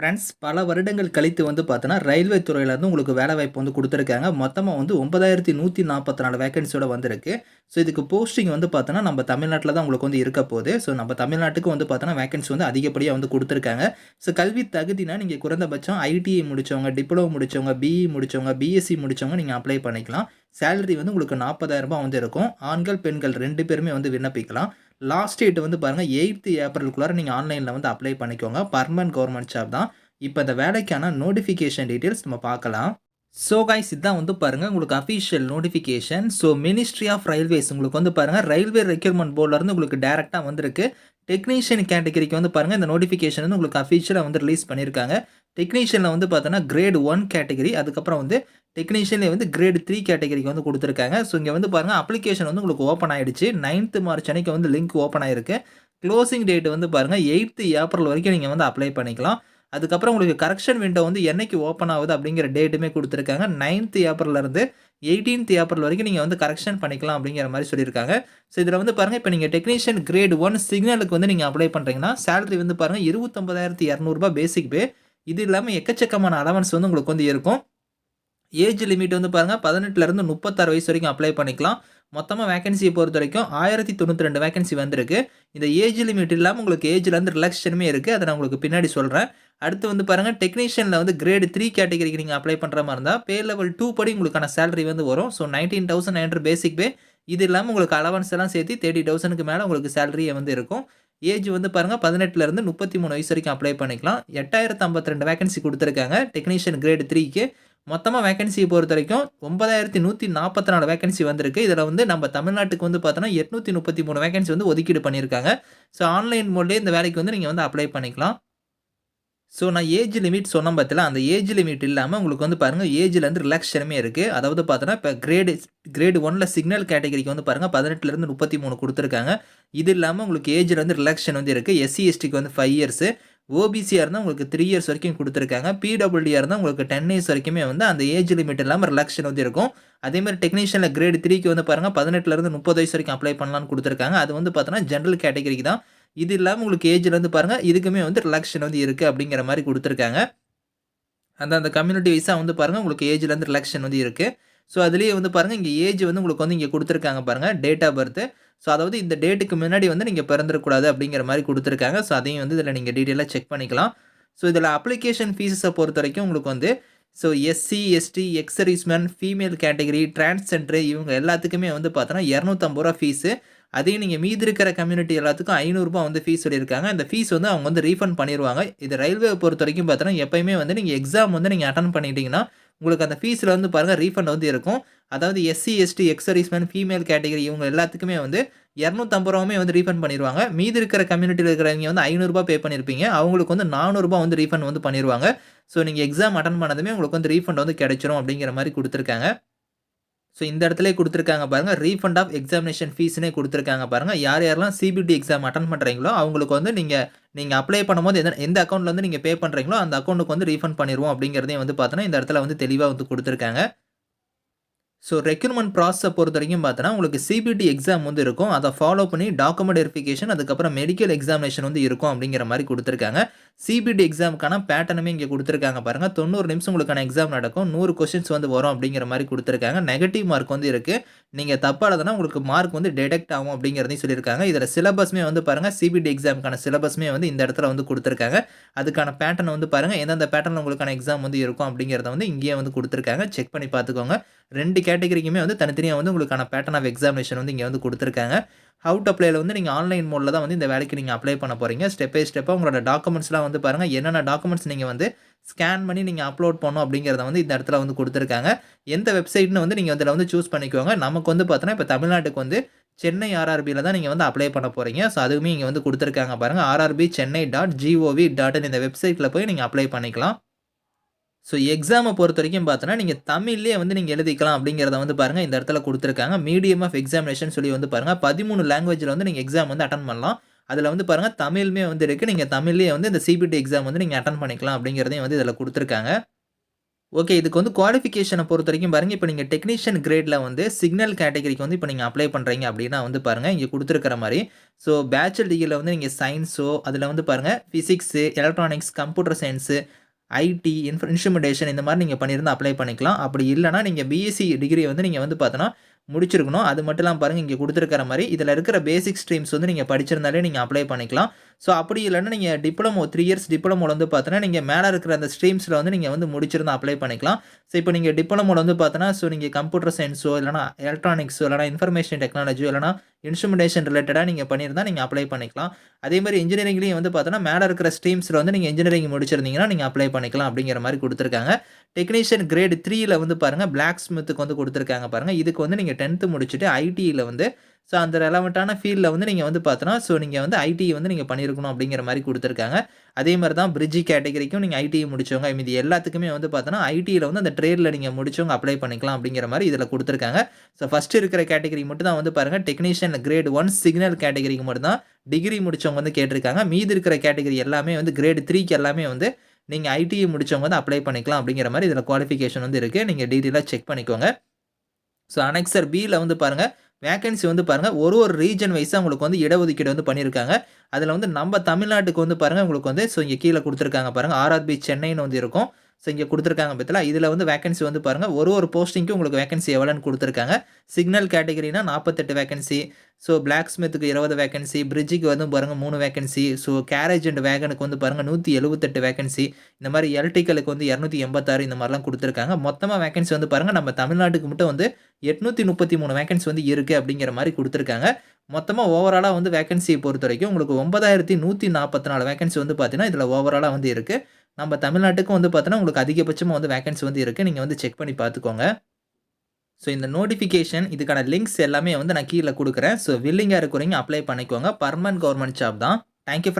Friends பல வருடங்கள் கழித்து வந்து பார்த்தோன்னா ரயில்வே துறையிலேருந்து உங்களுக்கு வேலை வாய்ப்பு வந்து கொடுத்துருக்காங்க. மொத்தமாக வந்து ஒன்பதாயிரத்தி நூற்றி நாற்பத்தி நாலு வேகன்சியோட வந்திருக்கு. ஸோ இதுக்கு போஸ்டிங் வந்து பார்த்தோன்னா நம்ம தமிழ்நாட்டில் தான் உங்களுக்கு வந்து இருக்க போகுது. ஸோ நம்ம தமிழ்நாட்டுக்கு வந்து பார்த்தோன்னா வேகன்சி வந்து அதிகப்படியாக வந்து கொடுத்துருக்காங்க. ஸோ கல்வி தகுதினா நீங்கள் குறைந்தபட்சம் ஐடிஐ முடித்தவங்க டிப்ளமோ முடிச்சவங்க பிஇ முடிச்சவங்க பிஎஸ்சி முடிச்சவங்க நீங்கள் அப்ளை பண்ணிக்கலாம். சேலரி வந்து உங்களுக்கு 40000 ரூபாய் வந்து இருக்கும். ஆண்கள் பெண்கள் ரெண்டு பேருமே வந்து விண்ணப்பிக்கலாம். லாஸ்ட் டேட் வந்து பாருங்கள் எயித்து ஏப்ரலுக்குள்ளார நீங்கள் ஆன்லைனில் வந்து அப்ளை பண்ணிக்கோங்க. பர்மனன்ட் கவர்மெண்ட் ஜாப் தான். இப்போ இந்த வேலைக்கான நோட்டிஃபிகேஷன் டீட்டெயில்ஸ் நம்ம பார்க்கலாம். ஸோ கைஸ் இதான் வந்து பாருங்கள் உங்களுக்கு official notification so ministry of railways உங்களுக்கு வந்து பாருங்கள் ரயில்வே ரெக்யூர்மெண்ட் போர்ட்லேருந்து உங்களுக்கு டேரெக்டாக வந்திருக்கு. டெக்னீஷியன் கேட்டகரிக்கு வந்து பாருங்கள் இந்த நோட்டிஃபிகேஷன் வந்து உங்களுக்கு அஃபிஷியலாக வந்து ரிலீஸ் பண்ணியிருக்காங்க டெக்னீஷியனில் வந்து பார்த்தோன்னா கிரேட் ஒன் கேட்டகரி அதுக்கப்புறம் வந்து டெக்னீஷியன்லேயே வந்து கிரேட் த்ரீ கேட்டகரிக்கு வந்து கொடுத்துருக்காங்க. ஸோ இங்கே வந்து பாருங்கள் அப்ளிகேஷன் வந்து உங்களுக்கு ஓப்பன் ஆகிடுச்சு நைன்த்து மார்ச் அன்னைக்கு வந்து லிங்க் ஓப்பன் ஆகிருக்கு க்ளோசிங் டேட் வந்து பாருங்கள் எயித்து ஏப்ரல் வரைக்கும் நீங்கள் வந்து அப்ளை பண்ணிக்கலாம். அதுக்கப்புறம் உங்களுக்கு கரெக்ஷன் விண்டோ வந்து என்னைக்கு ஓப்பன் ஆகுது அப்படிங்கிற டேட்டுமே கொடுத்துருக்காங்க. நைன்த் ஏப்ரல்லேருந்து எயிட்டீன்த் ஏப்ரல் வரைக்கும் நீங்கள் வந்து கரெக்ஷன் பண்ணிக்கலாம் அப்படிங்கிற மாதிரி சொல்லியிருக்காங்க. ஸோ இதில் வந்து பாருங்கள் இப்போ நீங்கள் டெக்னீஷியன் கிரேட் ஒன் சிக்னலுக்கு வந்து நீங்கள் அப்ளை பண்ணுறீங்கன்னா சேலரி வந்து பாருங்கள் இருபத்தொம்பதாயிரத்தி இரநூறுபா பேசிக் பே இது இல்லாமல் எக்கச்சக்கமான அலவன்ஸ் வந்து உங்களுக்கு வந்து இருக்கும். ஏஜ் லிமிட் வந்து பாருங்கள் பதினெட்டுலேருந்து முப்பத்தாறு வயசு வரைக்கும் அப்ளை பண்ணிக்கலாம். மொத்தமாக வேகன்சியை பொறுத்த வரைக்கும் ஆயிரத்தி தொண்ணூற்றி ரெண்டு வேகன்சி வந்திருக்கு. இந்த ஏஜ் லிமிட் இல்லாமல் உங்களுக்கு ஏஜ்லேருந்து ரிலாக்ஸேஷனுமே இருக்குது அதை நான் உங்களுக்கு பின்னாடி சொல்கிறேன் அடுத்து வந்து பாருங்கள் டெக்னீஷியனில் வந்து கிரேடு த்ரீ கேட்டகரிக்கு நீங்கள் அப்ளை பண்ணுற மாதிரி இருந்தால் பே லெவல் டூ படி உங்களுக்கான சேலரி வந்து வரும். So nineteen thousand nine basic pay இது இல்லாமல் உங்களுக்கு அலவன்ஸ் எல்லாம் சேர்த்து தேர்ட்டி தௌசண்ட்க்கு மேலே உங்களுக்கு சேலரியே வந்து இருக்கும். ஏஜ் வந்து பாருங்கள் பதினெட்டுலேருந்து முப்பத்தி மூணு வயசு வரைக்கும் அப்ளை பண்ணிக்கலாம். எட்டாயிரத்து ஐம்பத்தி ரெண்டு வேகன்சி கொடுத்துருக்காங்க டெக்னீஷியன் கிரேடு த்ரீக்கு மொத்தமாக வேகன்சியை பொறுத்த வரைக்கும் ஒன்பதாயிரத்தி நூற்றி நாற்பத்தி நாலு வேகன்சி வந்திருக்கு. இதில் வந்து நம்ம தமிழ்நாட்டுக்கு வந்து பார்த்தோன்னா எட்நூற்றி முப்பத்தி மூணு வேகன்சி வந்து ஒதுக்கீடு பண்ணியிருக்காங்க. ஸோ ஆன்லைன் மோட்லேயே இந்த வேலைக்கு வந்து நீங்கள் வந்து அப்ளை பண்ணிக்கலாம். ஸோ நான் ஏஜ் லிமிட் சொன்ன பார்த்தல அந்த ஏஜ் லிமிட் இல்லாமல் உங்களுக்கு வந்து பாருங்கள் ஏஜ்லேருந்து ரிலாக்ஸேஷனுமே இருக்குது அதாவது பார்த்தோன்னா இப்போ கிரேடு கிரேடு ஒனில் சிக்னல் கேட்டகரிக்கு வந்து பாருங்கள் பதினெட்டுலேருந்து முப்பத்தி மூணு கொடுத்துருக்காங்க. இது இல்லாமல் உங்களுக்கு ஏஜில் வந்து ரிலாக்ஸேஷன் வந்து இருக்குது எஸ்சி எஸ்டிக்கு வந்து ஃபைவ் இயர்ஸு ஓபிசியாக இருந்தால் உங்களுக்கு த்ரீ இயர்ஸ் வரைக்கும் கொடுத்துருக்காங்க. பிடபிள்யூடியாக இருந்தால் உங்களுக்கு டென் இயர்ஸ் வரைக்குமே வந்து அந்த ஏஜ் லிமிட் இல்லாமல் ரிலாக்ஷன் வந்து இருக்கும். அதேமாதிரி டெக்னீஷியனில் கிரேட் த்ரீக்கு வந்து பாருங்கள் பதினெட்டுலேருந்து முப்பது வயசு வரைக்கும் அப்ளை பண்ணலாம்னு கொடுத்துருக்காங்க. அது வந்து பார்த்தோன்னா ஜென்ரல் கேட்டகரிக்கு தான். இது இல்லாமல் உங்களுக்கு ஏஜில் வந்து பாருங்கள் இதுக்குமே வந்து ரிலாக்ஷன் வந்து இருக்குது அப்படிங்கிற மாதிரி கொடுத்துருக்காங்க. அந்த அந்த கம்யூனிட்டி வைஸாக வந்து பாருங்கள் உங்களுக்கு ஏஜ்லேருந்து ரிலாக்ஷன் வந்து இருக்குது ஸோ அதுலேயே வந்து பாருங்கள் இங்கே ஏஜ் வந்து உங்களுக்கு வந்து இங்கே கொடுத்துருக்காங்க பாருங்கள் டேட் ஆஃப் பர்த்து ஸோ அதாவது இந்த டேட்டுக்கு முன்னாடி வந்து நீங்கள் பிறந்திருக்கூடாது அப்படிங்கிற மாதிரி கொடுத்துருக்காங்க. ஸோ அதையும் வந்து இதில் நீங்கள் டீட்டெயிலாக செக் பண்ணிக்கலாம். ஸோ இதில் அப்ளிகேஷன் ஃபீஸஸை பொறுத்த வரைக்கும் உங்களுக்கு வந்து so SC ST ex-serviceman female category transgender இவங்க எல்லாத்துக்குமே வந்து பார்த்தோன்னா இரநூத்தம்பது ரூபா ஃபீஸு அதையும் நீங்கள் மீதி இருக்கிற கம்யூனிட்டி எல்லாத்துக்கும் ஐநூறுரூபா வந்து ஃபீஸ் சொல்லியிருக்காங்க. அந்த ஃபீஸ் வந்து அவங்க வந்து ரீஃபண்ட் பண்ணிடுவாங்க இது ரயில்வே பொறுத்த வரைக்கும் பார்த்தோன்னா எப்போயுமே வந்து நீங்கள் எக்ஸாம் வந்து நீங்கள் அட்டன் பண்ணிட்டீங்கன்னா உங்களுக்கு அந்த ஃபீஸில் வந்து பாருங்கள் ரீஃபண்ட் வந்து இருக்கும். அதாவது SC ST ex-serviceman female category இவங்க எல்லாத்துக்குமே வந்து இரநூத்தம்பது ரூபாவுமே வந்து ரீஃபண்ட் பண்ணிடுவாங்க மீதி இருக்கிற கம்யூனிட்டியில் இருக்கிறவங்க வந்து ஐநூறுரூபா பே பண்ணியிருப்பீங்க அவங்களுக்கு வந்து நானூறுரூபா வந்து ரீஃபண்ட் வந்து பண்ணிடுவாங்க ஸோ நீங்கள் எக்ஸாம் அட்டன் பண்ணதுமே உங்களுக்கு வந்து ரீஃபண்ட் வந்து கிடைச்சிரும் அப்படிங்கிற மாதிரி கொடுத்துருக்காங்க. ஸோ இந்த இடத்துல கொடுத்துருக்காங்க பாருங்கள் ரீஃபண்ட் ஆஃப் எக்ஸாமினேஷன் ஃபீஸ்னே கொடுத்துருக்காங்க பாருங்கள் யார் யாரெல்லாம் சிபிடி எக்ஸாம் அட்டன் பண்ணுறீங்களோ அவங்களுக்கு வந்து நீங்கள் நீங்கள் அப்ளை பண்ணும்போது எந்த எந்த அக்கௌண்ட்டில் வந்து நீங்கள் பே பண்ணுறீங்களோ அந்த அக்கௌண்ட்டுக்கு வந்து ரீஃபண்ட் பண்ணிடுவோம் அப்படிங்கிறதையும் வந்து பார்த்தோன்னா இந்த இடத்துல வந்து தெளிவாக வந்து கொடுத்துருக்காங்க. ஸோ ரெக்யூர்மெண்ட் ப்ராசஸை பொறுத்த வரைக்கும் பார்த்தோன்னா உங்களுக்கு சிபிடி எக்ஸாம் வந்து இருக்கும். அதை ஃபாலோ பண்ணி டாக்குமெண்ட் வெரிஃபிகேஷன் அதுக்கப்புறம் மெடிக்கல் எக்ஸாமினேஷன் வந்து இருக்கும் அப்படிங்கிற மாதிரி கொடுத்துருக்காங்க. சிபிடி எக்ஸாமுக்கான பேட்டர்னுமே இங்கே கொடுத்துருக்காங்க பாருங்கள் தொண்ணூறு நிமிஷம் உங்களுக்கான எக்ஸாம் நடக்கும். நூறு கொஸ்டின்ஸ் வந்து வரும் அப்படிங்கிற மாதிரி கொடுத்துருக்காங்க. நெகட்டிவ் மார்க் வந்து இருக்குது நீங்கள் தப்பாக எழுதுனா உங்களுக்கு மார்க் வந்து டிடெக்ட் ஆகும் அப்படிங்கிறதையும் சொல்லியிருக்காங்க. இதில் சிலபஸ்மே வந்து பாருங்கள் சிபிடி எக்ஸாமுக்கான சிலபஸ்மே வந்து இந்த இடத்துல வந்து கொடுத்துருக்காங்க. அதுக்கான பேட்டர்ன் வந்து பாருங்கள் எந்தெந்த பேட்டர்னில் உங்களுக்கான எக்ஸாம் வந்து இருக்கும் அப்படிங்கிறத வந்து இங்கேயே வந்து கொடுத்துருக்காங்க. செக் பண்ணி பார்த்துக்கோங்க. ரெண்டு கேட்டகரிக்குமே வந்து தனித்தனியாக வந்து உங்களுக்கான பேட்டர்ன் ஆஃப் எக்ஸாமினேஷன் வந்து இங்கே வந்து கொடுத்துருக்காங்க. அவுட் அப்ளைல வந்து நீங்கள் ஆன்லைன் மோடில் தான் வந்து இந்த வேலைக்கு நீங்கள் அப்ளை பண்ண போகிறீங்க ஸ்டெப் பை ஸ்டெப்பாக உங்களோட டாக்குமெண்ட்ஸ்லாம் வந்து பாருங்கள் என்னென்ன டாக்குமெண்ட்ஸ் நீங்கள் வந்து ஸ்கேன் பண்ணி நீங்கள் அப்லோட் பண்ணணும் அப்படிங்கிறத வந்து இந்த இடத்துல வந்து கொடுத்துருக்காங்க. எந்த வெப்சைட்னு வந்து நீங்கள் அதில் வந்து சூஸ் பண்ணிக்கோங்க. நமக்கு வந்து பார்த்தோன்னா இப்போ தமிழ்நாட்டுக்கு வந்து சென்னை ஆர்ஆர்பியில் தான் நீங்கள் வந்து அப்ளை பண்ண போகிறீங்க ஸோ அதுவுமே இங்கே வந்து கொடுத்துருக்காங்க பாருங்கள் RRB Chennai dot GOV dot இந்த வெப்சைட்டில் போய் நீங்கள் அப்ளை பண்ணிக்கலாம். ஸோ எக்ஸாமை பொறுத்த வரைக்கும் பார்த்தோன்னா நீங்கள் தமிழ்லேயே வந்து நீங்கள் எழுதிக்கலாம் அப்படிங்கிறத வந்து பாருங்கள் இந்த இடத்துல கொடுத்துருக்காங்க. மீடியம் ஆஃப் எக்ஸாமினேஷன் சொல்லி வந்து பாருங்கள் பதிமூணு லாங்குவேஜில் வந்து நீங்கள் எக்ஸாம் வந்து அட்டன் பண்ணலாம். அதில் வந்து பாருங்கள் தமிழ்மே வந்து இருக்குது நீங்கள் தமிழ்லேயே வந்து இந்த சிபிடி எக்ஸாம் வந்து நீங்கள் அட்டன் பண்ணிக்கலாம் அப்படிங்கிறதையும் வந்து இதில் கொடுத்துருக்காங்க. ஓகே. இதுக்கு வந்து குவாலிஃபிகேஷனை பொறுத்த வரைக்கும் பாருங்கள் இப்போ நீங்கள் டெக்னீஷியன் கிரேடில் வந்து சிக்னல் கேட்டகரிக்கு வந்து இப்போ நீங்கள் அப்ளை பண்ணுறீங்க அப்படின்னா வந்து பாருங்கள் இங்கே கொடுத்துருக்கிற மாதிரி. ஸோ பேச்சுலர் டிகிரியில் வந்து நீங்கள் சயின்ஸோ அதில் வந்து பாருங்க physics electronics, computer science IT, இன்ஃப instrumentation இந்த மாதிரி நீங்கள் பண்ணியிருந்தால் அப்ளை பண்ணிக்கலாம். அப்படி இல்லைனா நீங்கள் பிஎஸ்சி டிகிரி வந்து நீங்கள் வந்து பார்த்தோன்னா, முடிச்சிருக்கணும். அது மட்டும் இல்லாம பாருங்கள் இங்கே கொடுத்துருக்கிற மாதிரி இதில் இருக்கிற பேசிக் ஸ்ட்ரீம்ஸ் வந்து நீங்கள் படிச்சிருந்தாலே நீங்கள் அப்ளை பண்ணிக்கலாம். ஸோ அப்படி இல்லைன்னா நீங்கள் டிப்ளமோ த்ரீ இயர்ஸ் டிப்ளமோவில் வந்து பார்த்தோன்னா, நீங்கள் மேலே இருக்கிற அந்த ஸ்ட்ரீம்ஸில் வந்து நீங்கள் வந்து முடிச்சிருந்தா அப்ளை பண்ணிக்கலாம். ஸோ இப்போ நீங்கள் டிப்ளமோவில் வந்து பார்த்தோன்னா, ஸோ நீங்கள் கம்ப்யூட்டர் சயின்ஸோ இல்லைனா எலக்ட்ரானிக்ஸோ, இல்லைனா இன்ஃபர்மேஷன் டெக்னாலஜியோ, இல்லைனா இன்ஸ்ட்ருமெண்டேஷன் ரிலேட்டடாக நீங்கள் பண்ணியிருந்தால் நீங்கள் அப்ளை பண்ணிக்கலாம். அதே மாதிரி இன்ஜினியரிங்லேயும் வந்து பார்த்தோன்னா, மேலே இருக்கிற ஸ்ட்ரீம்ஸில் வந்து நீங்கள் இன்ஜினியரிங் முடிச்சிருந்தீங்கன்னா, நீங்கள் அப்ளை பண்ணிக்கலாம் அப்படிங்கிற மாதிரி கொடுத்துருக்காங்க டெக்னீஷியன் கிரேட் த்ரீயில் வந்து பாருங்கள் பிளாக் ஸ்மித்துக்கு வந்து கொடுத்துருக்காங்க பாருங்கள் இதுக்கு வந்து நீங்கள் டென்த்து முடிச்சுட்டு ஐடியில் வந்து ஸோ அந்த ரெலவெண்ட்டான ஃபீல்டில் வந்து நீங்கள் வந்து பார்த்தோன்னா, ஸோ நீங்கள் வந்து ஐடி வந்து நீங்கள் பண்ணியிருக்கணும் அப்படிங்கிற மாதிரி கொடுத்துருக்காங்க அதே மாதிரி தான் பிரிட்ஜி கேட்டகரிக்கும் நீங்கள் ஐடி முடிச்சவங்க, மீதி எல்லாத்துக்குமே வந்து பார்த்தோன்னா, ஐடியில் வந்து அந்த ட்ரேடில் நீங்கள் முடிச்சவங்க அப்ளை பண்ணிக்கலாம் அப்படிங்கிற மாதிரி இதில் கொடுத்துருக்காங்க ஸோ ஃபஸ்ட்டு இருக்கிற கேட்டகரி மட்டும் தான் வந்து பாருங்கள் டெக்னீஷியன் கிரேட் ஒன் சிக்னல் கேட்டகரிக்கு மட்டும் தான் டிகிரி முடித்தவங்க வந்து கேட்டிருக்காங்க. மீதி இருக்கிற கேட்டகரி எல்லாமே வந்து கிரேட் த்ரீக்கு எல்லாமே வந்து நீங்கள் ஐடிஐ முடிச்சவங்க வந்து அப்ளை பண்ணிக்கலாம் அப்படிங்கிற மாதிரி இதில் குவாலிஃபிகேஷன் வந்து இருக்குது நீங்கள் டீட்டெயிலாக செக் பண்ணிக்கோங்க. ஸோ அனெக்சர் பியில் வந்து பாருங்கள் வேக்கன்சி வந்து பாருங்கள் ஒரு ஒரு ரீஜன் வைஸாக உங்களுக்கு வந்து இடஒதுக்கீடு வந்து பண்ணியிருக்காங்க. அதில் வந்து நம்ம தமிழ்நாட்டுக்கு வந்து பாருங்கள் உங்களுக்கு வந்து ஸோ இங்கே கீழே கொடுத்துருக்காங்க பாருங்கள் ஆர்ஆர்பி சென்னைன்னு வந்து இருக்கும். ஸோ இங்கே கொடுத்துருக்காங்க பாத்தீங்களா, இதில் வந்து வேகன்சி வந்து பாருங்கள் ஒரு ஒரு போஸ்டிங்க்கும் உங்களுக்கு வேகன்சி எவ்வளோன்னு கொடுத்துருக்காங்க. சிக்னல் கேட்டகரினா நாற்பத்தெட்டு வேகன்சி ஸோ பிளாக் ஸ்மித்துக்கு இருபது வேகன்சி பிரிட்ஜுக்கு வந்து பாருங்கள் மூணு வேகன்சி ஸோ கேரேஜ் அண்ட் வேகனுக்கு வந்து பாருங்க 178 வேக்கன்சி, இந்த மாதிரி எலக்ட்ரிக்கலுக்கு வந்து 286 இந்த மாதிரிலாம் கொடுத்துருக்காங்க. மொத்தமாக வேகன்சி வந்து பாருங்க, நம்ம தமிழ்நாட்டுக்கு மட்டும் வந்து எட்நூற்றி முப்பத்தி மூணு வேகன்சி வந்து இருக்குது அப்படிங்கிற மாதிரி கொடுத்துருக்காங்க. மொத்தமாக ஓவராலாக வந்து வேக்கன்ஸியை பொறுத்த வரைக்கும் உங்களுக்கு ஒன்பதாயிரத்தி நூற்றி நாற்பத்தி நாலு வேகன்சி வந்து பார்த்தீங்கன்னா, இதில் ஓவராலாக வந்து இருக்குது நம்ம தமிழ்நாட்டுக்கும் வந்து பார்த்தோன்னா, உங்களுக்கு அதிகபட்சமாக வந்து வேகன்சி வந்து இருக்குது நீங்கள் வந்து செக் பண்ணி பார்த்துக்கோங்க. ஸோ இந்த நோட்டிஃபிகேஷன் இதுக்கான லிங்க்ஸ் எல்லாமே வந்து நான் கீழே கொடுக்குறேன் ஸோ வில்லிங்காக இருக்கிறவங்க அப்ளை பண்ணிக்கோங்க. பர்மனன்ட் கவர்மெண்ட் ஜாப் தான். Thank you